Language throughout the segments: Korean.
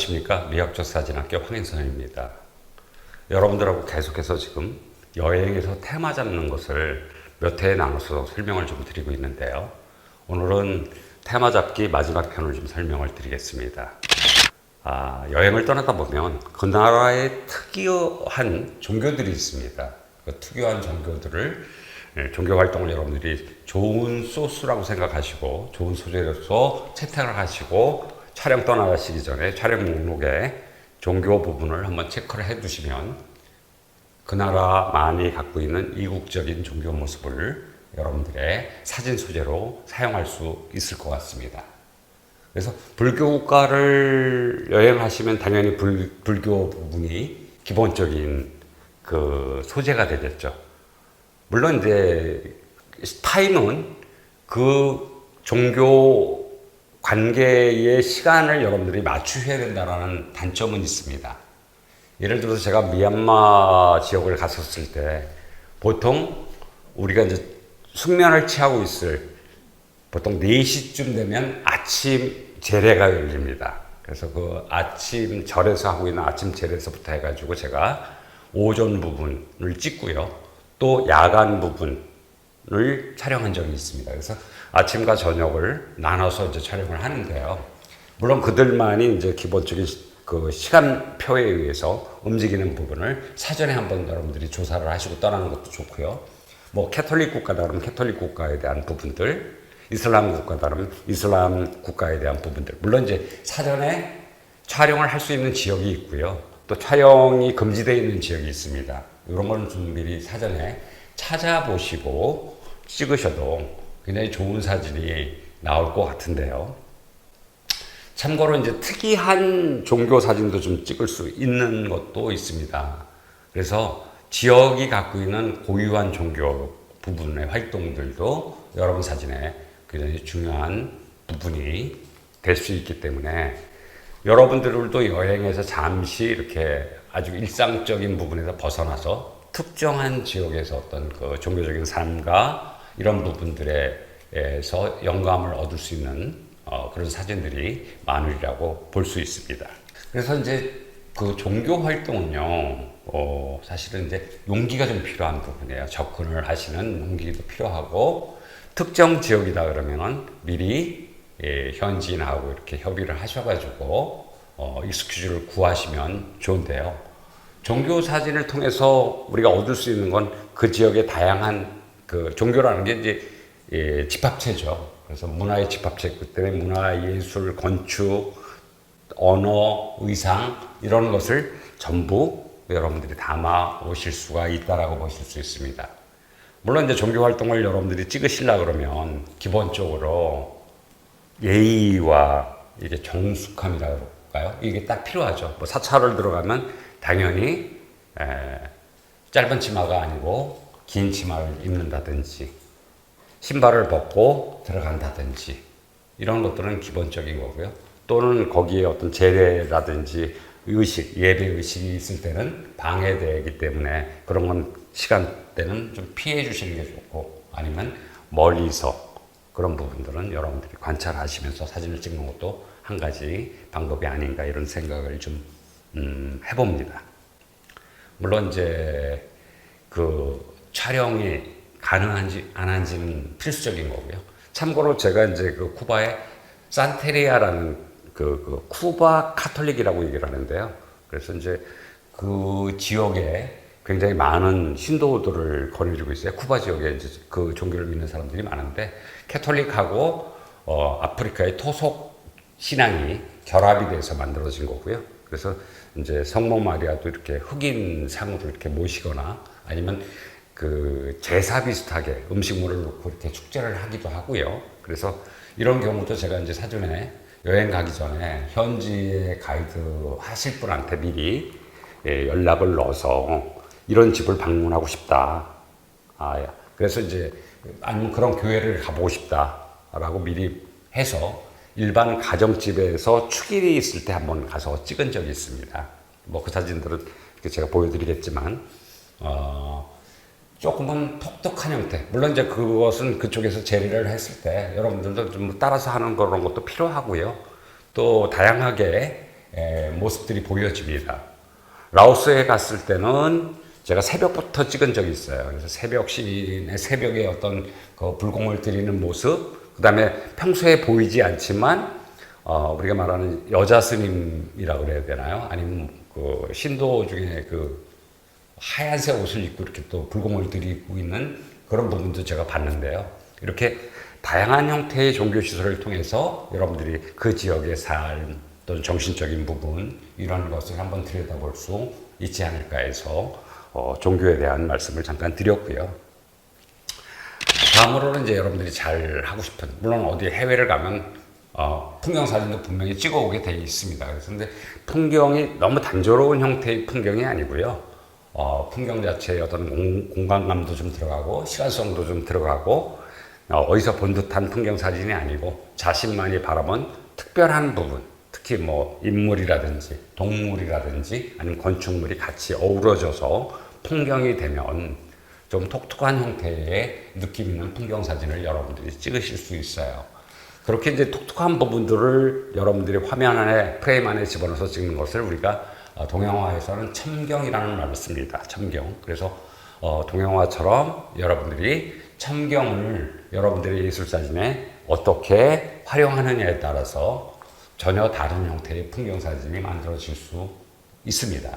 안녕하십니까 미학적 사진학교 황인선입니다. 여러분들하고 계속해서 지금 여행에서 테마 잡는 것을 몇 회에 나눠서 설명을 좀 드리고 있는데요. 오늘은 테마 잡기 마지막 편을 좀 설명을 드리겠습니다. 아, 여행을 떠나다 보면 그 나라의 특이한 종교들이 있습니다. 그 특이한 종교들을 예, 종교 활동을 여러분들이 좋은 소스라고 생각하시고 좋은 소재로서 채택을 하시고 촬영 떠나가시기 전에 촬영 목록에 종교 부분을 한번 체크를 해 두시면 그 나라 많이 갖고 있는 이국적인 종교 모습을 여러분들의 사진 소재로 사용할 수 있을 것 같습니다. 그래서 불교 국가를 여행하시면 당연히 불, 불교 부분이 기본적인 그 소재가 되겠죠. 물론 이제 타임은 그 종교 관계의 시간을 여러분들이 맞추셔야 된다는 단점은 있습니다. 예를 들어서 제가 미얀마 지역을 갔었을 때 보통 우리가 이제 숙면을 취하고 있을 보통 4시쯤 되면 아침 제례가 열립니다. 그래서 그 아침 절에서 하고 있는 아침 제례서부터 해가지고 제가 오전 부분을 찍고요. 또 야간 부분 을 촬영한 적이 있습니다. 그래서 아침과 저녁을 나눠서 이제 촬영을 하는데요. 물론 그들만이 이제 기본적인 시- 그 시간표에 의해서 움직이는 부분을 사전에 한번 여러분들이 조사를 하시고 떠나는 것도 좋고요. 뭐 캐톨릭 국가다 그러면 캐톨릭 국가에 대한 부분들, 이슬람 국가다 그러면 이슬람 국가에 대한 부분들. 물론 이제 사전에 촬영을 할 수 있는 지역이 있고요. 또 촬영이 금지되어 있는 지역이 있습니다. 이런 거는 좀 미리 사전에 찾아보시고 찍으셔도 굉장히 좋은 사진이 나올 것 같은데요. 참고로 이제 특이한 종교 사진도 좀 찍을 수 있는 것도 있습니다. 그래서 지역이 갖고 있는 고유한 종교 부분의 활동들도 여러분 사진에 굉장히 중요한 부분이 될 수 있기 때문에 여러분들도 여행에서 잠시 이렇게 아주 일상적인 부분에서 벗어나서 특정한 지역에서 어떤 그 종교적인 삶과 이런 부분들에서 영감을 얻을 수 있는 어, 그런 사진들이 많으리라고 볼 수 있습니다. 그래서 이제 그 종교 활동은요, 어, 사실은 이제 용기가 좀 필요한 부분이에요. 접근을 하시는 용기도 필요하고, 특정 지역이다 그러면은 미리 예, 현지인하고 이렇게 협의를 하셔가지고, 어, 익스큐즈를 구하시면 좋은데요. 종교 사진을 통해서 우리가 얻을 수 있는 건 그 지역의 다양한 그 종교라는 게 이제 예, 집합체죠. 그래서 문화의 집합체이기 때문에 문화, 예술, 건축, 언어, 의상 이런 것을 전부 여러분들이 담아 오실 수가 있다라고 보실 수 있습니다. 물론 이제 종교 활동을 여러분들이 찍으시려 그러면 기본적으로 예의와 이게 정숙함이라고 할까요? 이게 딱 필요하죠. 뭐 사찰을 들어가면 당연히 에, 짧은 치마가 아니고 긴 치마를 입는다든지 신발을 벗고 들어간다든지 이런 것들은 기본적인 거고요. 또는 거기에 어떤 제례라든지 의식, 예배 의식이 있을 때는 방해되기 때문에 그런 건 시간대는 좀 피해 주시는 게 좋고 아니면 멀리서 그런 부분들은 여러분들이 관찰하시면서 사진을 찍는 것도 한 가지 방법이 아닌가 이런 생각을 좀 음, 해봅니다. 물론 이제 그 촬영이 가능한지 안 한지는 필수적인 거고요. 참고로 제가 이제 그 쿠바의 산테리아라는 그, 그 쿠바 카톨릭이라고 얘기를 하는데요. 그래서 이제 그 지역에 굉장히 많은 신도들을 거느리고 있어요. 쿠바 지역에 이제 그 종교를 믿는 사람들이 많은데 캐톨릭하고 어, 아프리카의 토속 신앙이 결합이 돼서 만들어진 거고요. 그래서 이제 성모 마리아도 이렇게 흑인 상으로 이렇게 모시거나 아니면 그 제사 비슷하게 음식물을 놓고 이렇게 축제를 하기도 하고요. 그래서 이런 경우도 제가 이제 사전에 여행 가기 전에 현지의 가이드 하실 분한테 미리 예, 연락을 넣어서 이런 집을 방문하고 싶다. 아, 그래서 이제 아니면 그런 교회를 가보고 싶다라고 미리 해서 일반 가정집에서 축일이 있을 때 한번 가서 찍은 적이 있습니다. 뭐 그 사진들은 제가 보여드리겠지만 어, 조금은 독특한 형태. 물론 이제 그것은 그쪽에서 제리를 했을 때 여러분들도 좀 따라서 하는 그런 것도 필요하고요. 또 다양하게 에, 모습들이 보여집니다. 라오스에 갔을 때는 제가 새벽부터 찍은 적이 있어요. 그래서 새벽 시내 새벽에 어떤 그 불공을 들이는 모습, 그 다음에 평소에 보이지 않지만 어, 우리가 말하는 여자 스님이라고 그래야 되나요? 아니면 그 신도 중에 그 하얀색 옷을 입고 이렇게 또 불공을 들이고 있는 그런 부분도 제가 봤는데요. 이렇게 다양한 형태의 종교 시설을 통해서 여러분들이 그 지역의 삶 또는 정신적인 부분 이런 것을 한번 들여다볼 수 있지 않을까 해서 어, 종교에 대한 말씀을 잠깐 드렸고요. 다음으로는 이제 여러분들이 잘 하고 싶은 물론 어디 해외를 가면 어, 풍경 사진도 분명히 찍어오게 돼 있습니다. 근데 풍경이 너무 단조로운 형태의 풍경이 아니고요. 어, 풍경 자체에 어떤 공, 공간감도 좀 들어가고 시간성도 좀 들어가고 어, 어디서 본 듯한 풍경 사진이 아니고 자신만이 바라본 특별한 부분 특히 뭐 인물이라든지 동물이라든지 아니면 건축물이 같이 어우러져서 풍경이 되면 좀 독특한 형태의 느낌 있는 풍경 사진을 여러분들이 찍으실 수 있어요. 그렇게 이제 독특한 부분들을 여러분들이 화면 안에 프레임 안에 집어넣어서 찍는 것을 우리가 어, 동영화에서는 첨경이라는 말을 씁니다. 첨경. 그래서 어, 동영화처럼 여러분들이 첨경을 여러분들의 예술 사진에 어떻게 활용하느냐에 따라서 전혀 다른 형태의 풍경 사진이 만들어질 수 있습니다.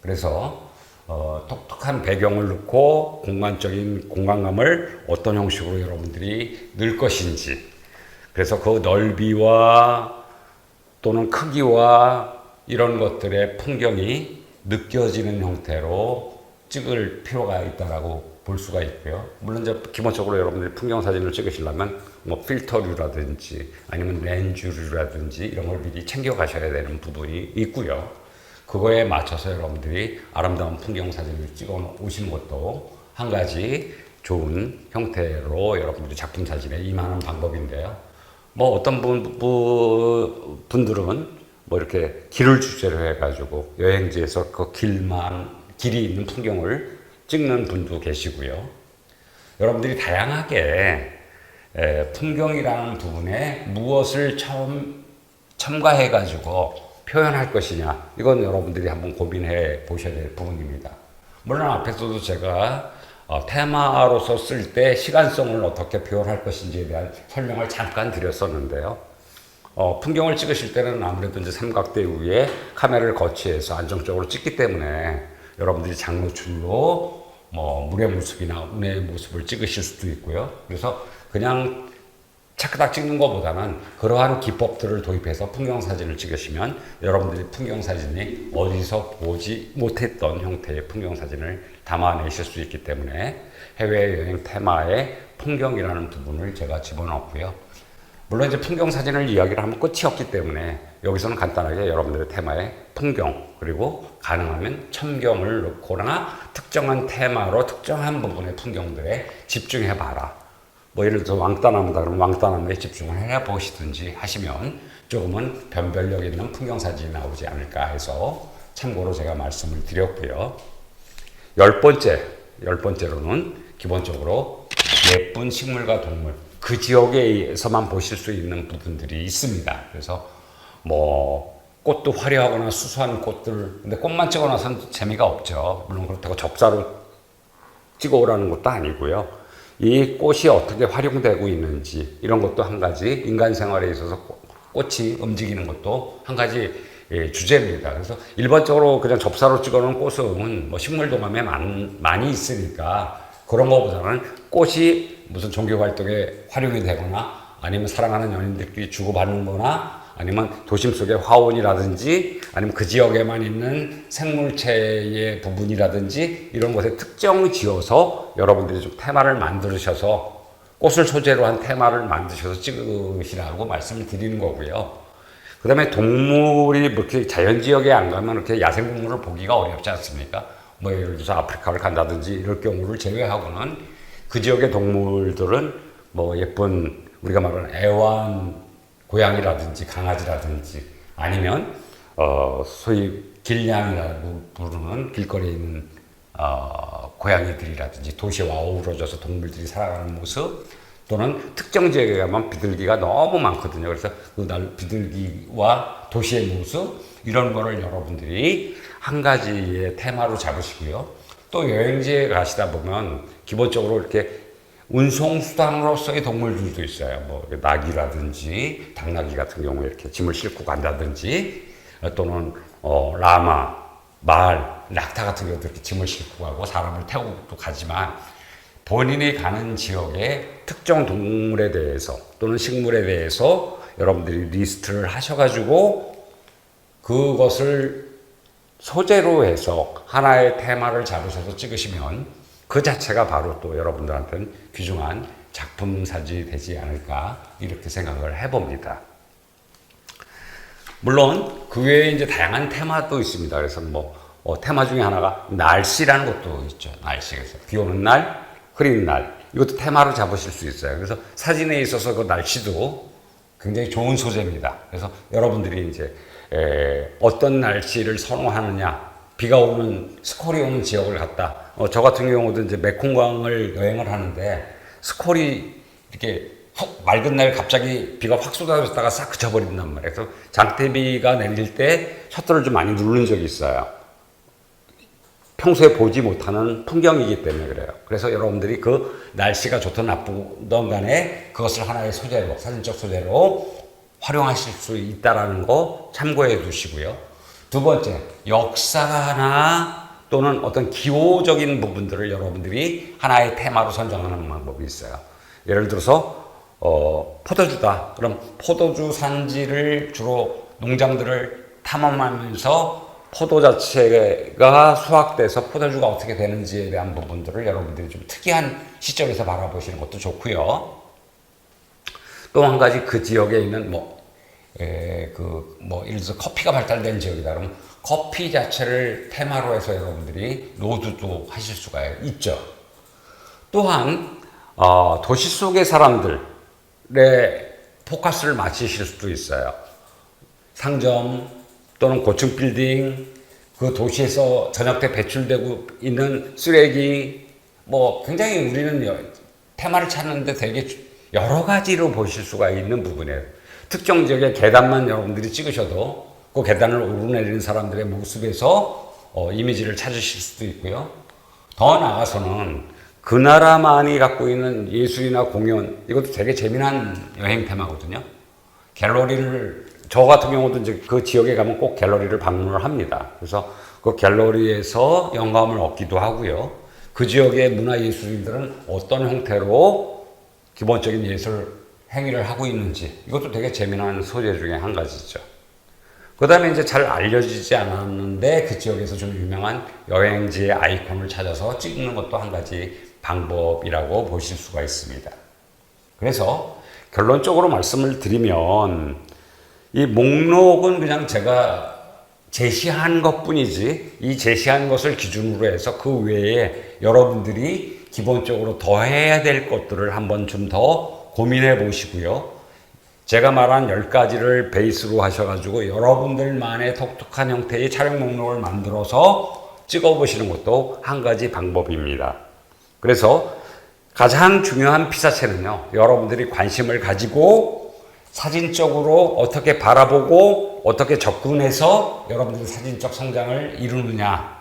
그래서 어, 독특한 배경을 넣고 공간적인 공간감을 어떤 형식으로 여러분들이 넣을 것인지 그래서 그 넓이와 또는 크기와 이런 것들의 풍경이 느껴지는 형태로 찍을 필요가 있다라고 볼 수가 있고요. 물론 이제 기본적으로 여러분들이 풍경 사진을 찍으시려면 뭐 필터류라든지 아니면 렌즈류라든지 이런 걸 미리 챙겨 가셔야 되는 부분이 있고요. 그거에 맞춰서 여러분들이 아름다운 풍경 사진을 찍어 오시는 것도 한 가지 좋은 형태로 여러분들이 작품 사진에 임하는 방법인데요. 뭐 어떤 분, 부- 분들은 뭐 이렇게 길을 주제로 해가지고 여행지에서 그 길만, 길이 있는 풍경을 찍는 분도 계시고요. 여러분들이 다양하게 에, 풍경이라는 부분에 무엇을 처음 첨가해가지고 표현할 것이냐. 이건 여러분들이 한번 고민해 보셔야 될 부분입니다. 물론 앞에서도 제가 어, 테마로서 쓸 때 시간성을 어떻게 표현할 것인지에 대한 설명을 잠깐 드렸었는데요. 어, 풍경을 찍으실 때는 아무래도 이제 삼각대 위에 카메라를 거치해서 안정적으로 찍기 때문에 여러분들이 장노출로 뭐 물의 모습이나 운의 모습을 찍으실 수도 있고요. 그래서 그냥 차크닥 찍는 것보다는 그러한 기법들을 도입해서 풍경 사진을 찍으시면 여러분들이 풍경 사진이 어디서 보지 못했던 형태의 풍경 사진을 담아내실 수 있기 때문에 해외여행 테마의 풍경이라는 부분을 제가 집어넣었고요. 물론 이제 풍경 사진을 이야기를 하면 끝이 없기 때문에 여기서는 간단하게 여러분들의 테마에 풍경 그리고 가능하면 첨경을 넣거나 특정한 테마로 특정한 부분의 풍경들에 집중해 봐라. 뭐 예를 들어서 왕따나무다 그러면 왕따나무에 집중을 해 보시든지 하시면 조금은 변별력 있는 풍경 사진이 나오지 않을까 해서 참고로 제가 말씀을 드렸고요. 열 번째, 열 번째로는 기본적으로 예쁜 식물과 동물, 그 지역에서만 보실 수 있는 부분들이 있습니다. 그래서 뭐 꽃도 화려하거나 수수한 꽃들, 근데 꽃만 찍어 놔서는 재미가 없죠. 물론 그렇다고 접사로 찍어 오라는 것도 아니고요. 이 꽃이 어떻게 활용되고 있는지 이런 것도 한 가지 인간 생활에 있어서 꽃- 꽃이 움직이는 것도 한 가지 예, 주제입니다. 그래서 일반적으로 그냥 접사로 찍어 놓은 꽃은 뭐 식물 동감에 많, 많이 있으니까 그런 것보다는 꽃이 무슨 종교 활동에 활용이 되거나 아니면 사랑하는 연인들끼리 주고받는 거나 아니면 도심 속의 화원이라든지 아니면 그 지역에만 있는 생물체의 부분이라든지 이런 것에 특정 지어서 여러분들이 좀 테마를 만드셔서 꽃을 소재로 한 테마를 만드셔서 찍으시라고 말씀을 드리는 거고요. 그 다음에 동물이 뭐 이렇게 자연 지역에 안 가면 이렇게 야생 동물을 보기가 어렵지 않습니까? 뭐 예를 들어서 아프리카를 간다든지 이럴 경우를 제외하고는 그 지역의 동물들은 뭐 예쁜 우리가 말하는 애완 고양이라든지 강아지라든지 아니면 어 소위 길냥이라고 부르는 길거리에 있는 어 고양이들이라든지 도시와 어우러져서 동물들이 살아가는 모습 또는 특정 지역에 가면 비둘기가 너무 많거든요. 그래서 그날 비둘기와 도시의 모습 이런 거를 여러분들이 한 가지의 테마로 잡으시고요. 또 여행지에 가시다 보면 기본적으로 이렇게 운송수단으로서의 동물들도 있어요. 뭐 낙이라든지 당나귀 같은 경우에 이렇게 짐을 싣고 간다든지 어, 또는 어, 라마, 말, 낙타 같은 경우도 이렇게 짐을 싣고 가고 사람을 태우고 또 가지만 본인이 가는 지역의 특정 동물에 대해서 또는 식물에 대해서 여러분들이 리스트를 하셔가지고 그것을 소재로 해서 하나의 테마를 잡으셔서 찍으시면 그 자체가 바로 또 여러분들한테는 귀중한 작품 사진이 되지 않을까 이렇게 생각을 해봅니다. 물론 그 외에 이제 다양한 테마도 있습니다. 그래서 뭐 어, 테마 중에 하나가 날씨라는 것도 있죠. 날씨에서 비 오는 날, 흐린 날 이것도 테마로 잡으실 수 있어요. 그래서 사진에 있어서 그 날씨도 굉장히 좋은 소재입니다. 그래서 여러분들이 이제 에, 어떤 날씨를 선호하느냐, 비가 오는 스콜이 오는 지역을 갔다. 어, 저 같은 경우도 이제 메콩강을 여행을 하는데 스콜이 이렇게 훅 맑은 날 갑자기 비가 확 쏟아졌다가 싹 그쳐버린단 말이에요. 그래서 장대비가 내릴 때 셔터를 좀 많이 누른 적이 있어요. 평소에 보지 못하는 풍경이기 때문에 그래요. 그래서 여러분들이 그 날씨가 좋든 나쁘든 간에 그것을 하나의 소재로, 사진적 소재로 활용하실 수 있다라는 거 참고해 두시고요. 두 번째, 역사나 또는 어떤 기호적인 부분들을 여러분들이 하나의 테마로 선정하는 방법이 있어요. 예를 들어서 어, 포도주다. 그럼 포도주 산지를 주로 농장들을 탐험하면서 포도 자체가 수확돼서 포도주가 어떻게 되는지에 대한 부분들을 여러분들이 좀 특이한 시점에서 바라보시는 것도 좋고요. 또 한 가지 그 지역에 있는 뭐, 에, 그, 뭐, 예를 들어서 커피가 발달된 지역이다. 그러면 커피 자체를 테마로 해서 여러분들이 노드도 하실 수가 있죠. 또한, 어, 도시 속의 사람들의 포커스를 맞추실 수도 있어요. 상점 또는 고층 빌딩, 그 도시에서 저녁 때 배출되고 있는 쓰레기, 뭐 굉장히 우리는 여- 테마를 찾는데 되게 주- 여러 가지로 보실 수가 있는 부분이에요. 특정 지역의 계단만 여러분들이 찍으셔도 그 계단을 오르내리는 사람들의 모습에서 어, 이미지를 찾으실 수도 있고요. 더 나아가서는 그 나라만이 갖고 있는 예술이나 공연 이것도 되게 재미난 여행 테마거든요. 갤러리를 저 같은 경우도 이제 그 지역에 가면 꼭 갤러리를 방문을 합니다. 그래서 그 갤러리에서 영감을 얻기도 하고요. 그 지역의 문화 예술인들은 어떤 형태로 기본적인 예술 행위를 하고 있는지 이것도 되게 재미난 소재 중에 한 가지죠. 그 다음에 이제 잘 알려지지 않았는데 그 지역에서 좀 유명한 여행지의 아이콘을 찾아서 찍는 것도 한 가지 방법이라고 보실 수가 있습니다. 그래서 결론적으로 말씀을 드리면 이 목록은 그냥 제가 제시한 것 뿐이지 이 제시한 것을 기준으로 해서 그 외에 여러분들이 기본적으로 더 해야 될 것들을 한번 좀 더 고민해 보시고요. 제가 말한 10가지를 베이스로 하셔가지고 여러분들만의 독특한 형태의 촬영 목록을 만들어서 찍어 보시는 것도 한 가지 방법입니다. 그래서 가장 중요한 피사체는요, 여러분들이 관심을 가지고 사진적으로 어떻게 바라보고 어떻게 접근해서 여러분들의 사진적 성장을 이루느냐,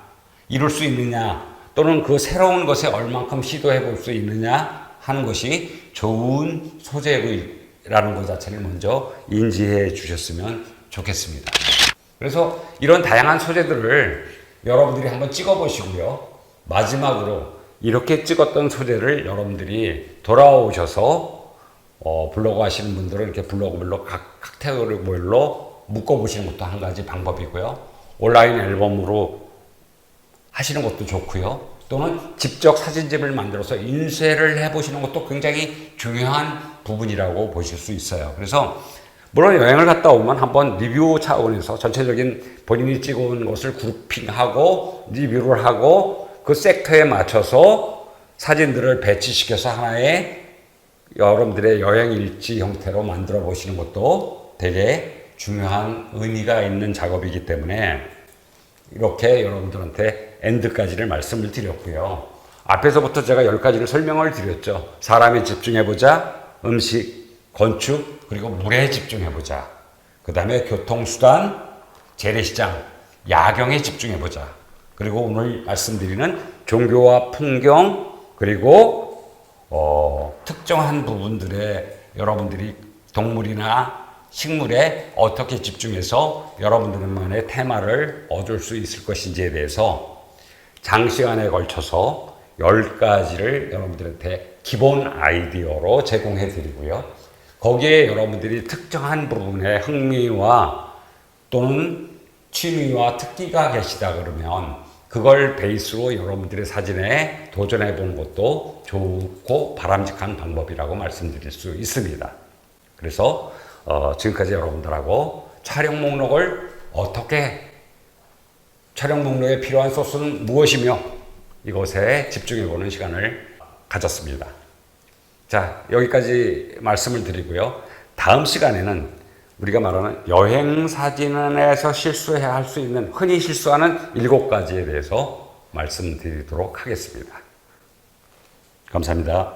이룰 수 있느냐, 또는 그 새로운 것에 얼만큼 시도해 볼 수 있느냐 하는 것이 좋은 소재라는 것 자체를 먼저 인지해 주셨으면 좋겠습니다. 그래서 이런 다양한 소재들을 여러분들이 한번 찍어 보시고요. 마지막으로 이렇게 찍었던 소재를 여러분들이 돌아오셔서 어, 블로그 하시는 분들은 이렇게 블로그별로 각 카테고리별로 묶어 보시는 것도 한 가지 방법이고요. 온라인 앨범으로 하시는 것도 좋고요. 또는 직접 사진집을 만들어서 인쇄를 해보시는 것도 굉장히 중요한 부분이라고 보실 수 있어요. 그래서 물론 여행을 갔다 오면 한번 리뷰 차원에서 전체적인 본인이 찍어온 것을 그룹핑하고 리뷰를 하고 그 섹터에 맞춰서 사진들을 배치시켜서 하나의 여러분들의 여행 일지 형태로 만들어 보시는 것도 되게 중요한 의미가 있는 작업이기 때문에 이렇게 여러분들한테 엔드까지를 말씀을 드렸고요. 앞에서부터 제가 10가지를 설명을 드렸죠. 사람에 집중해보자, 음식, 건축, 그리고 물에 집중해보자. 그 다음에 교통수단, 재래시장, 야경에 집중해 보자. 그리고 오늘 말씀드리는 종교와 풍경 그리고 어, 특정한 부분들에 여러분들이 동물이나 식물에 어떻게 집중해서 여러분들만의 테마를 얻을 수 있을 것인지에 대해서 장시간에 걸쳐서 10가지를 여러분들한테 기본 아이디어로 제공해 드리고요. 거기에 여러분들이 특정한 부분에 흥미와 또는 취미와 특기가 계시다 그러면 그걸 베이스로 여러분들의 사진에 도전해 보는 것도 좋고 바람직한 방법이라고 말씀드릴 수 있습니다. 그래서 어, 지금까지 여러분들하고 촬영 목록을 어떻게 촬영 목록에 필요한 소스는 무엇이며 이것에 집중해 보는 시간을 가졌습니다. 자, 여기까지 말씀을 드리고요. 다음 시간에는 우리가 말하는 여행 사진에서 실수해야 할 수 있는 흔히 실수하는 일곱 가지에 대해서 말씀드리도록 하겠습니다. 감사합니다.